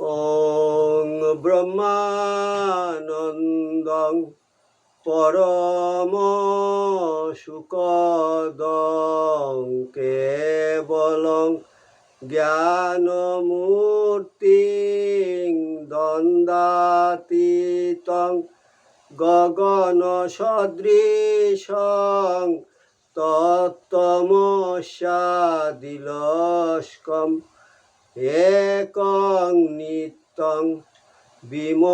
ওং ব্রহ্মানন্দং পরম সুকদং কেবলং জ্ঞানমূর্তিং দন্দাতীতং গগন সদৃশং তত্তমস্যাদিলস্কম একং নিত্যং বিমলমচলং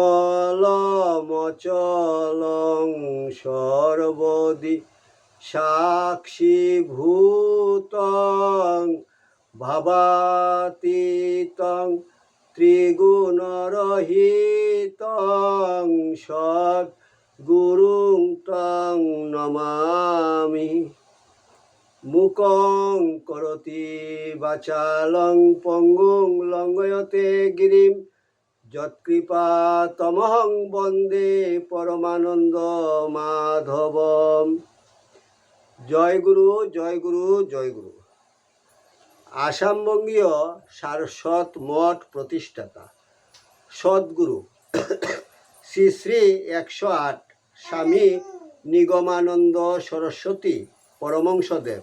সর্বদি সাক্ষীভূতং ভাবাতীতং ত্রিগুণরহিতং সৎ গুরুং তং নমামি। মুকং করতি বাচালং পঙ্গুং লঙ্গয়তে গিরিম। যৎকৃপা তমহং বন্দে পরমানন্দ মাধবম। জয় গুরু জয় গুরু জয় গুরু। আসামবঙ্গীয় সারস্বত মঠ প্রতিষ্ঠাতা। সদ্গুরু। শ্রী শ্রী একশো আট স্বামী নিগমানন্দ সরস্বতী পরমংসদেব।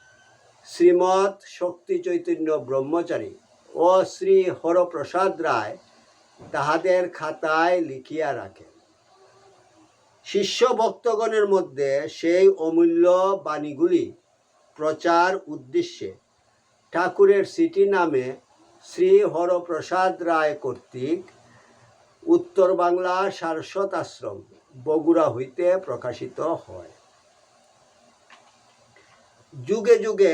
শ্রীমৎ শক্তি চৈতন্য ব্রহ্মচারী ও শ্রী হরপ্রসাদ রায় তাহাদের খাতায় লিখিয়া রাখেন। শিষ্য ভক্তগণের মধ্যে সেই অমূল্য বাণীগুলি প্রচার উদ্দেশ্যে ঠাকুরের সিটি নামে শ্রী হরপ্রসাদ রায় কর্তৃক উত্তর বাংলা সারস্বত আশ্রম, বগুড়া হইতে প্রকাশিত হয়। যুগে যুগে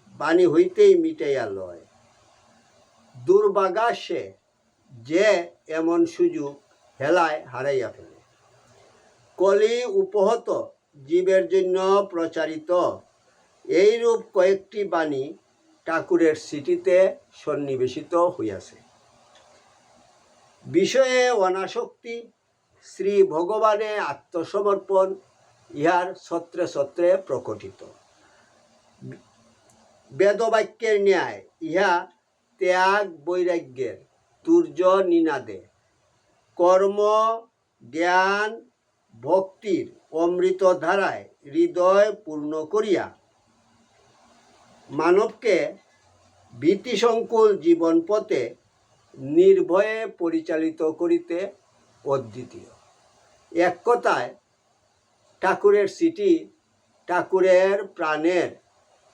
বাণী হইতেই মিটাইয়া লয়। দুর্ভাগা সে যে এমন সুযোগ হেলায় হারাইয়া ফেলে। কলি উপহত জীবের জন্য প্রচারিত। এইরূপ কয়েকটি বাণী ঠাকুরের সিটিতে সন্নিবেশিত হইয়াছে। বিষয়ে অনাসক্তি, শ্রী ভগবানে আত্মসমর্পণ, ইহার ছত্রে ছত্রে প্রকটিত। বেদবাক্যের ন্যায়, ইহা ত্যাগ বৈরাগ্যের, তুর্য নিনাদে। কর্ম, জ্ঞান, ভক্তির অমৃত ধারায় হৃদয় পূর্ণ করিয়া মানবকে ভীতিসংকুল জীবন পথে নির্ভয়ে পরিচালিত করিতে অদ্বিতীয়। এক কথায়, ঠাকুরের সিটি ঠাকুরের প্রাণের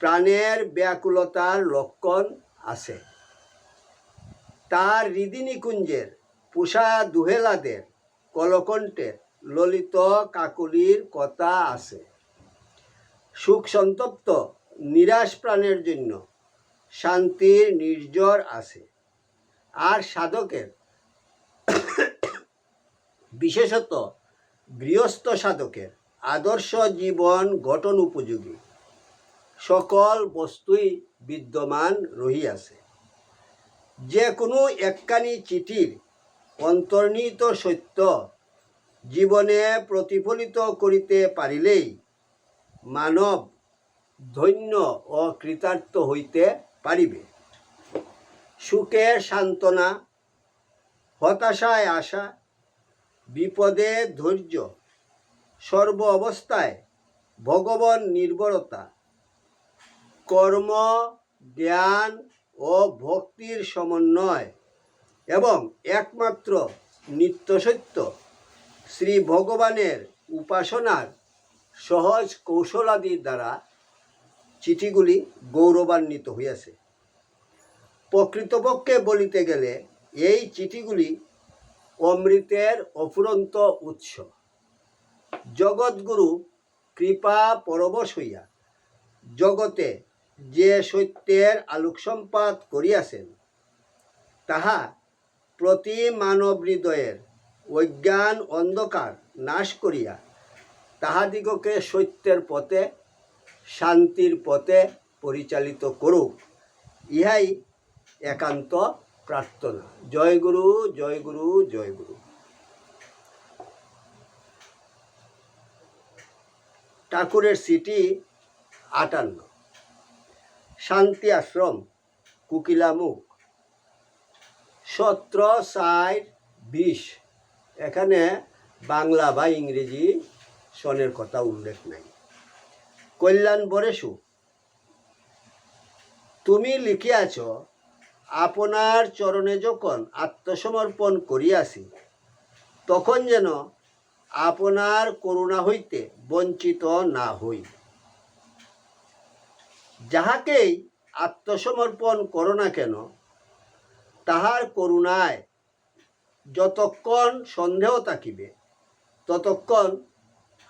প্রাণের ব্যাকুলতার লক্ষণ আছে। তার হৃদিনিকুঞ্জের পুষা দুহেলাদের কলকণ্ঠের ললিত কাকুলির কথা আছে। সুখ সন্তপ্ত, নিরাশ প্রাণের জন্য শান্তির নির্জর আছে। আর সাধকের বিশেষত গৃহস্থ সাধকের আদর্শ জীবন গঠন উপযোগী। সকল বস্তুই বিদ্যমান রহিয়াছে। যে কোনো একখানি চিঠির অন্তর্নিহিত সত্য জীবনে প্রতিফলিত করিতে পারিলেই মানব ধন্য ও কৃতার্থ হইতে পারিবে। সুখে সান্ত্বনা, হতাশায় আশা, বিপদে ধৈর্য, সর্ব অবস্থায় ভগবান নির্ভরতা কর্ম, জ্ঞান ও ভক্তির সমন্বয় এবং একমাত্র নিত্যসত্য শ্রী ভগবানের উপাসনার সহজ কৌশলাদির দ্বারা চিঠিগুলি গৌরবান্বিত হইয়াছে। প্রকৃতপক্ষে বলিতে গেলে এই চিঠিগুলি অমৃতের অফুরন্ত উৎস। জগৎগুরু কৃপা পরবশ হইয়া জগতে যে সত্যের আলোকসম্পাত করিয়াছেন, তাহা প্রতি মানব হৃদয়ের অজ্ঞান অন্ধকার নাশ করিয়া তাহাদিগকে সত্যের পথে, শান্তির পথে পরিচালিত করুক। ইহাই একান্ত প্রার্থনা। জয় গুরু জয় গুরু জয় গুরু। ঠাকুরের সিটি আটান্ন। শান্তি আশ্রম কুকিলামুখ সতেরো ষাট বিশ। এখানে বাংলা বা ইংরেজি সনের কথা উল্লেখ নাই। কল্যাণ বরেশু, তুমি লিখিয়াছ, আপনার চরণে যখন আত্মসমর্পণ করিয়াছি, তখন যেন আপনার করুণা হইতে বঞ্চিত না হই। যাহাকেই আত্মসমর্পণ করো না কেন, তাহার করুণায় যতক্ষণ সন্দেহ থাকিবে, ততক্ষণ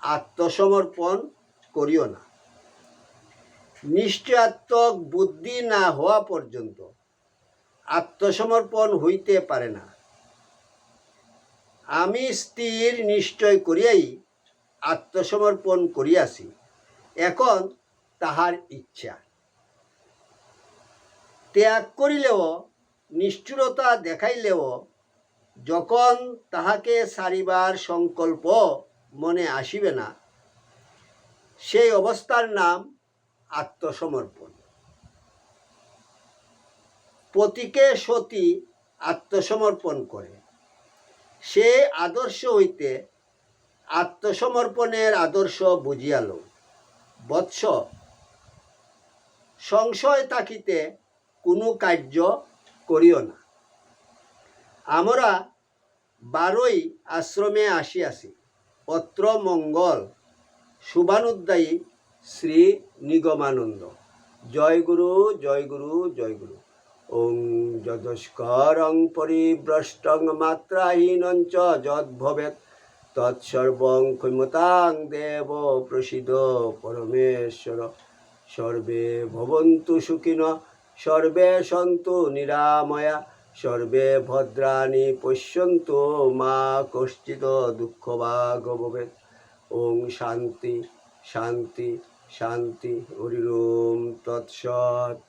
আত্মসমর্পণ করিও না। নিশ্চয়াত্মক বুদ্ধি না হওয়া পর্যন্ত আত্মসমর্পণ হইতে পারে না। আমি স্থির নিশ্চয় করিয়াই আত্মসমর্পণ করিয়াছি, এখন তাহার ইচ্ছা। ত্যাগ করিলেও, নিষ্ঠুরতা দেখাইলেও, যখন তাহাকে সারিবার সংকল্প মনে আসিবে না, সেই অবস্থার নাম আত্মসমর্পণ। পতিকে সতী আত্মসমর্পণ করে। সে আদর্শ হইতে আত্মসমর্পণের আদর্শ বুঝিয়াল বৎস, সংশয় থাকিতে কোনো কার্য করিও না। আমরা বারোই আশ্রমে আসিয়াছি অত্র মঙ্গল। শুভানুদ্দায়ী শ্রী নিগমানন্দ। জয় গুরু জয় গুরু জয় গুরু ওং যদস্করং পরিভ্রষ্টং মাত্রাহীনং চ যদ্ভবেৎ তৎসর্বং ক্ষমতাং দেব প্রসিদ পরমেশ্বর সর্বে ভবন্তু সুখিন সর্বে সন্তু নিরাময়া, সর্বে ভদ্রাণি পশ্যন্ত মা কষ্টিত দুঃখ ভবেৎ ওং শান্তি শান্তি শান্তি হরিম তৎসৎ।